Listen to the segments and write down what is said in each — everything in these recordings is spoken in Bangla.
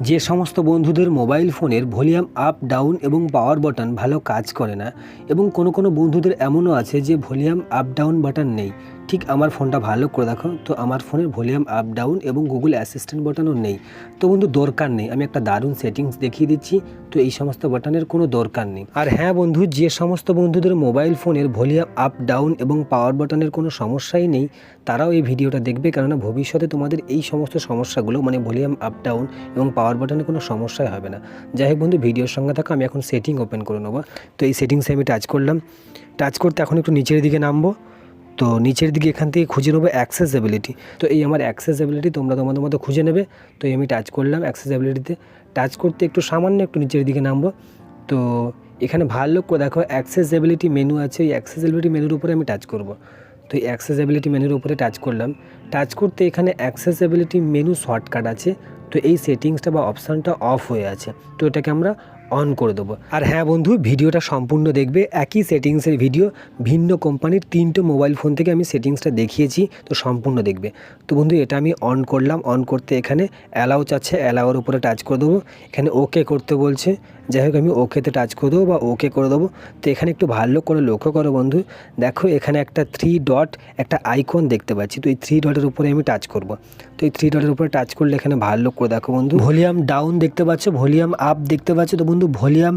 যে সমস্ত বন্ধুদের মোবাইল ফোনের ভলিউম আপ, ডাউন এবং পাওয়ার বাটন ভালো কাজ করে না এবং কোনো কোনো বন্ধুদের এমনও আছে যে ভলিউম আপ, ডাউন বাটন নেই। ঠিক আমার ফোনটা ভালো করে দেখো, তো আমার ফোনের ভলিউম আপ, ডাউন এবং গুগল অ্যাসিস্ট্যান্ট বাটনও নেই। তো বন্ধু, দরকার নেই। আমি একটা দারুণ সেটিংস দেখিয়ে দিচ্ছি, তো এই সমস্ত বাটনের কোনো দরকার নেই। আর হ্যাঁ বন্ধু, যে সমস্ত বন্ধুদের মোবাইল ফোনের ভলিউম আপ, ডাউন এবং পাওয়ার বাটনের কোনো সমস্যাই নেই, তারাও এই ভিডিওটা দেখবে। কেননা ভবিষ্যতে তোমাদের এই সমস্ত সমস্যাগুলো মানে ভলিউম আপ, ডাউন এবং পাওয়ার বাটনে কোনো সমস্যাই হবে না। যাই হোক বন্ধু, ভিডিওর সঙ্গে থাকো, আমি এখন সেটিং ওপেন করে নেব। তো এই সেটিংসে আমি টাচ করলাম। টাচ করতে এখন একটু নিচের দিকে নামবো। তো নিচের দিকে এখান থেকে খুঁজে নেব অ্যাক্সেসেবিলিটি তো এই আমার অ্যাক্সেসেবিলিটি তোমরা তোমাদের মতো খুঁজে নেবে। তো আমি টাচ করলাম অ্যাক্সেসেবিলিটিতে টাচ করতে একটু সামান্য একটু নিচের দিকে নামবো। তো এখানে ভালো করে দেখো অ্যাক্সেসেবিলিটি মেনু আছে। এই অ্যাক্সেসেবিলিটি মেনুর উপরে আমি টাচ করব। তো এই অ্যাক্সেসেবিলিটি মেনুর উপরে টাচ করলাম। টাচ করতে এখানে অ্যাক্সেসেবিলিটি মেনু শর্টকাট আছে। তো এই সেটিংসটা বা অপশানটা অফ হয়ে আছে। তো এটাকে আমরা অন করে দেবো। আর হ্যাঁ বন্ধু, ভিডিওটা সম্পূর্ণ দেখবে। একই সেটিংসের ভিডিও ভিন্ন কোম্পানির তিনটে মোবাইল ফোন থেকে আমি সেটিংসটা দেখিয়েছি, তো সম্পূর্ণ দেখবে। তো বন্ধু, এটা আমি অন করলাম। অন করতে এখানে অ্যালাউ চাচ্ছে অ্যালাউর উপরে টাচ করে দেবো। এখানে ওকে করতে বলছে। যাই হোক, আমি ওকেতে টাচ করে দেবো বা ওকে করে দেবো। তো এখানে একটু ভালো করে লক্ষ্য করো বন্ধু। দেখো, এখানে একটা থ্রি ডট একটা আইকন দেখতে পাচ্ছি। তো এই থ্রি ডটের উপরে আমি টাচ করব। তো এই থ্রি ডটের উপরে টাচ করলে এখানে ভালো করে দেখো বন্ধু। ভলিউম ডাউন দেখতে পাচ্ছ, ভলিউম আপ দেখতে পাচ্ছ। তো বন্ধু, ভলিউম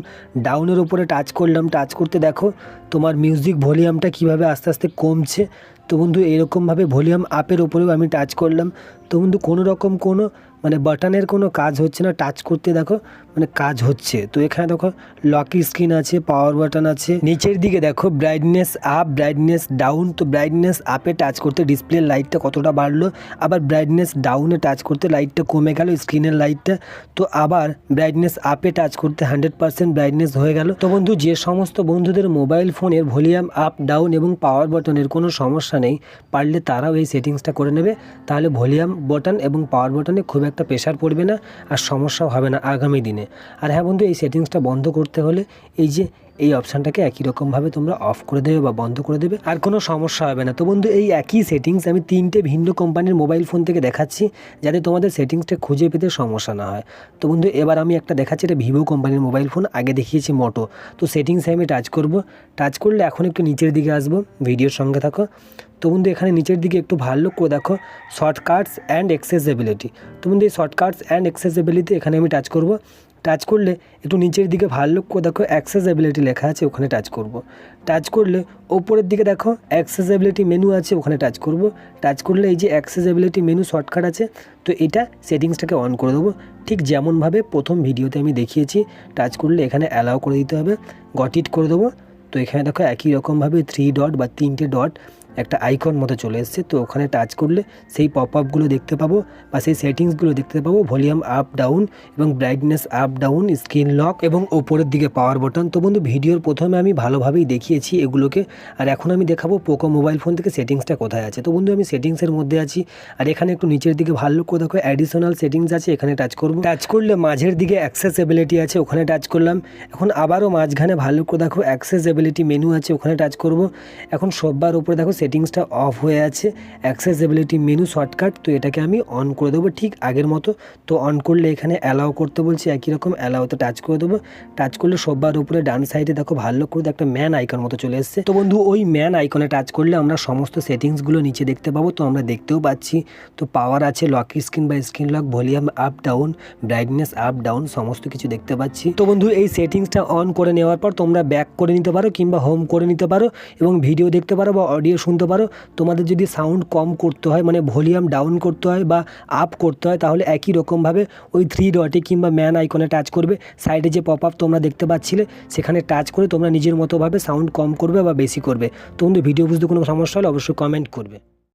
ডাউনের উপরে টাচ করলাম, টাচ করতে দেখো তোমার মিউজিক ভলিউমটা কীভাবে আস্তে আস্তে কমছে। তো বন্ধু, এরকমভাবে ভলিউম আপের ওপরেও আমি টাচ করলাম। তো বন্ধু, কোনো রকম কোনো মানে বাটনের কোনো কাজ হচ্ছে না টাচ করতে দেখো মানে কাজ হচ্ছে। তো এখানে দেখো লকি স্ক্রিন আছে পাওয়ার বাটন আছে। নিচের দিকে দেখো ব্রাইটনেস আপ ব্রাইটনেস ডাউন তো ব্রাইটনেস আপে টাচ করতে ডিসপ্লে লাইটটা কতটা বাড়লো, আবার ব্রাইটনেস ডাউনে টাচ করতে লাইটটা কমে গেল স্ক্রিনের লাইটটা তো আবার ব্রাইটনেস আপে টাচ করতে হান্ড্রেড পার্সেন্ট ব্রাইটনেস হয়ে গেল। তো বন্ধু, যে সমস্ত বন্ধুদের মোবাইল ফোনের ভলিউম আপ ডাউন এবং পাওয়ার বাটনের কোনো সমস্যা নেই, পারলে তারাও এই সেটিংসটা করে নেবে। তাহলে ভলিউম বাটন এবং পাওয়ার বাটনে খুব একটা প্রেশার পড়বে না আর সমস্যাও হবে না আগামী দিনে। আর হ্যাঁ বন্ধু, এই সেটিংসটা বন্ধ করতে হলে এই যে এই অপশানটাকে একই রকমভাবে তোমরা অফ করে দেবে বা বন্ধ করে দেবে, আর কোনো সমস্যা হবে না। তো বন্ধু, এই একই সেটিংস আমি তিনটে ভিন্ন কোম্পানির মোবাইল ফোন থেকে দেখাচ্ছি, যাতে তোমাদের সেটিংসটা খুঁজে পেতে সমস্যা না হয়। তো বন্ধু, এবার আমি একটা দেখাচ্ছি, এটা ভিভো কোম্পানির মোবাইল ফোন, আগে দেখিয়েছি মোটো। তো সেটিংসে আমি টাচ করব। টাচ করলে এখন একটু নিচের দিকে আসব, ভিডিওর সঙ্গে থাকো। তো বন্ধু, এখানে নিচের দিকে একটু ভালো করে দেখো শর্টকাটস অ্যান্ড এক্সেসেবিলিটি তো বন্ধু, এই শর্টকাটস অ্যান্ড এক্সেসেবিলিটি এখানে আমি টাচ করব। টাচ করলে একটু নিচের দিকে ভালো করে দেখো অ্যাক্সেসেবিলিটি লেখা আছে, ওখানে টাচ করব। টাচ করলে ওপরের দিকে দেখো অ্যাক্সেসেবিলিটি মেনু আছে, ওখানে টাচ করব। টাচ করলে এই যে অ্যাক্সেসেবিলিটি মেনু শর্টকাট আছে, তো এটা সেটিংসটাকে অন করে দেবো। ঠিক যেমনভাবে প্রথম ভিডিওতে আমি দেখিয়েছি টাচ করলে এখানে অ্যালাউ করে দিতে হবে। গট ইট করে দেবো। তো এখানে দেখো একই রকমভাবে থ্রি ডট বা তিনটে ডট একটা আইকন মতো চলে এসছে। তো ওখানে টাচ করলে সেই পপ আপগুলো দেখতে পাবো বা সেই সেটিংসগুলো দেখতে পাবো। ভলিউম আপ ডাউন এবং brightness up down screen lock এবং ওপরের দিকে পাওয়ার বটন তো বন্ধু, ভিডিওর প্রথমে আমি ভালোভাবেই দেখিয়েছি এগুলোকে। আর এখন আমি দেখাবো পোকো মোবাইল ফোন থেকে সেটিংসটা কোথায় আছে। তো বন্ধু, আমি সেটিংসের মধ্যে আছি। আর এখানে একটু নিচের দিকে ভালো করে দেখো অ্যাডিশনাল সেটিংস আছে। এখানে টাচ করব। টাচ করলে মাঝের দিকে অ্যাক্সেসেবিলিটি আছে, ওখানে টাচ করলাম। এখন আবারও মাঝখানে ভালো করে দেখো অ্যাক্সেসেবিলিটি মেনু আছে, ওখানে টাচ করব। এখন সববার উপরে দেখো সেটিংসটা অফ হয়ে আছে। অ্যাক্সেসিবিলিটি মেনু শর্টকাট তো এটাকে আমি অন করে দেবো ঠিক আগের মতো। তো অন করলে এখানে অ্যালাউ করতে বলছি, একই রকম অ্যালাউতে টাচ করে দেবো। টাচ করলে সববার উপরে ডান সাইডে দেখো ভালো করে একটা ম্যান আইকন মতো চলে এসছে। তো বন্ধু, ওই ম্যান আইকনে টাচ করলে আমরা সমস্ত সেটিংসগুলো নিচে দেখতে পাবো, তো আমরা দেখতেও পাচ্ছি। তো পাওয়ার আছে লক স্ক্রিন বা screen lock volume up down brightness up down সমস্ত কিছু দেখতে পাচ্ছি। তো বন্ধু, এই সেটিংসটা অন করে নেওয়ার পর তোমরা ব্যাক করে নিতে পারো কিংবা হোম করে নিতে পারো এবং ভিডিও দেখতে পারো বা অডিও শুনতে পারো, তোমাদের যদি সাউন্ড কম করতে হয় মানে ভলিউম ডাউন করতে হয় বা আপ করতে হয়, তাহলে একই রকমভাবে ওই থ্রি ডটে কিংবা ম্যান আইকনে টাচ করবে। সাইডে যে পপ আপ তোমরা দেখতে পাচ্ছিলে, সেখানে টাচ করে তোমরা নিজের মতোভাবে সাউন্ড কম করবে বা বেশি করবে। তোমাদের ভিডিও বুঝতে কোনো সমস্যা হলে অবশ্যই কমেন্ট করবে।